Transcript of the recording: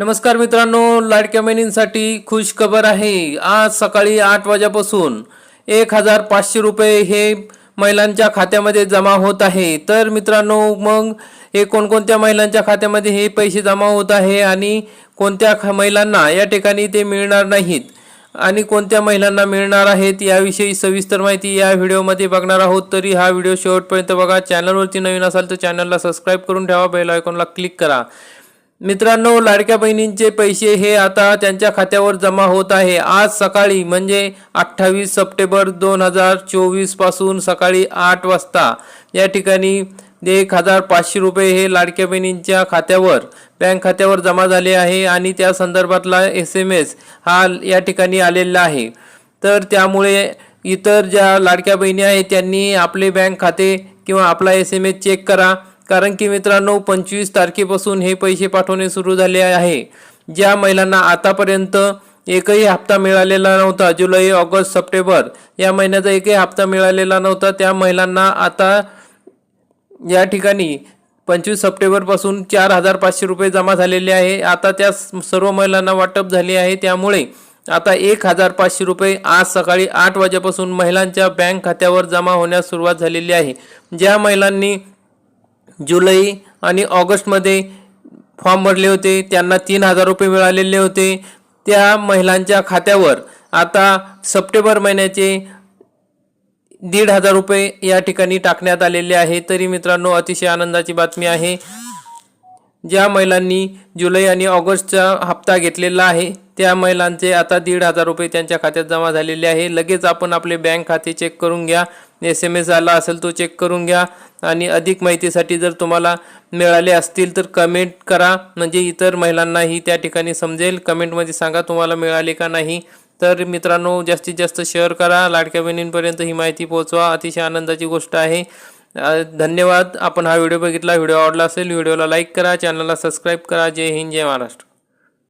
नमस्कार मित्रांनो लाडक्या बहिणींसाठी खुश खबर आहे. आज सकाळी आठ वाजेपासून एक हजार पाचशे रुपये हे महिलांच्या खात्यामध्ये जमा होत आहे. तर मित्रांनो मग हे कोणकोणत्या महिलांच्या खात्यामध्ये हे पैसे जमा होत आहे आणि कोणत्या ख- महिलांना या ठिकाणी ते मिळणार नाहीत आणि कोणत्या महिलांना मिळणार आहेत याविषयी सविस्तर माहिती या व्हिडिओमध्ये बघणार आहोत. तरी हा व्हिडिओ शेवटपर्यंत बघा. चॅनलवरती नवीन असाल तर चॅनलला सबस्क्राईब करून ठेवा. बेल आयकॉनला क्लिक करा. मित्रांनो लाडक्या बहिणींचे पैसे हे आता त्यांच्या खात्यावर जमा होत आहे. आज सकाळी म्हणजे अठ्ठावीस सप्टेंबर दोन हजार चोवीसपासून सकाळी आठ वाजता या ठिकाणी एक हजार पाचशे रुपये हे लाडक्या बहिणींच्या खात्यावर बँक खात्यावर जमा झाले आहे आणि त्या संदर्भातला एस एम एस हा या ठिकाणी आलेला आहे. तर त्यामुळे इतर ज्या लाडक्या बहिणी आहेत त्यांनी आपले बँक खाते किंवा आपला एस एम एस चेक करा. कारण की मित्रांनो पंचवीस तारखेपासून हे पैसे पाठवणे सुरू झाले आहे. ज्या महिलांना आतापर्यंत एकही हप्ता मिळालेला नव्हता जुलै ऑगस्ट सप्टेंबर या महिन्याचा एकही हप्ता मिळालेला नव्हता त्या महिलांना आता या ठिकाणी पंचवीस सप्टेंबरपासून चार हजार पाचशे रुपये जमा झालेले आहे. आता त्या सर्व महिलांना वाटप झाले आहे. त्यामुळे आता एक हजार पाचशे रुपये आज सकाळी आठ वाजेपासून महिलांच्या बँक खात्यावर जमा होण्यास सुरुवात झालेली आहे. ज्या महिलांनी जुलै आणि ऑगस्टमध्ये फॉर्म भरले होते. त्यांना तीन हजार रुपये मिळालेले होते. त्या महिलांच्या खात्यावर आता सप्टेंबर महिन्याचे दीड हजार रुपये या ठिकाणी टाकण्यात आलेले आहे. तरी मित्रांनो अतिशय आनंदाची बातमी आहे. ज्या महिलांनी जुलै आणि ऑगस्टचा हप्ता घेतलेला आहे त्या महिलांचे आता दीड हजार रुपये त्यांच्या खात्यात जमा झालेले आहे. लगेच आपण आपले बँक खाते चेक करून घ्या. एस एम एस आला असेल तो चेक करून घ्या. आणि अधिक माहितीसाठी जर तुम्हाला मिळाले असतील तर कमेंट करा. म्हणजे इतर महिलांनाही त्या ठिकाणी समजेल. कमेंटमध्ये सांगा तुम्हाला मिळाले का नाही. तर मित्रांनो जास्तीत जास्त शेअर करा. लाडक्या बहिणींपर्यंत ही माहिती पोहोचवा. अतिशय आनंदाची गोष्ट आहे. धन्यवाद. आपण हा व्हिडिओ बघितला. व्हिडिओ आवडला असेल व्हिडिओला लाईक करा. चॅनलला सबस्क्राईब करा. जय हिंद जय महाराष्ट्र.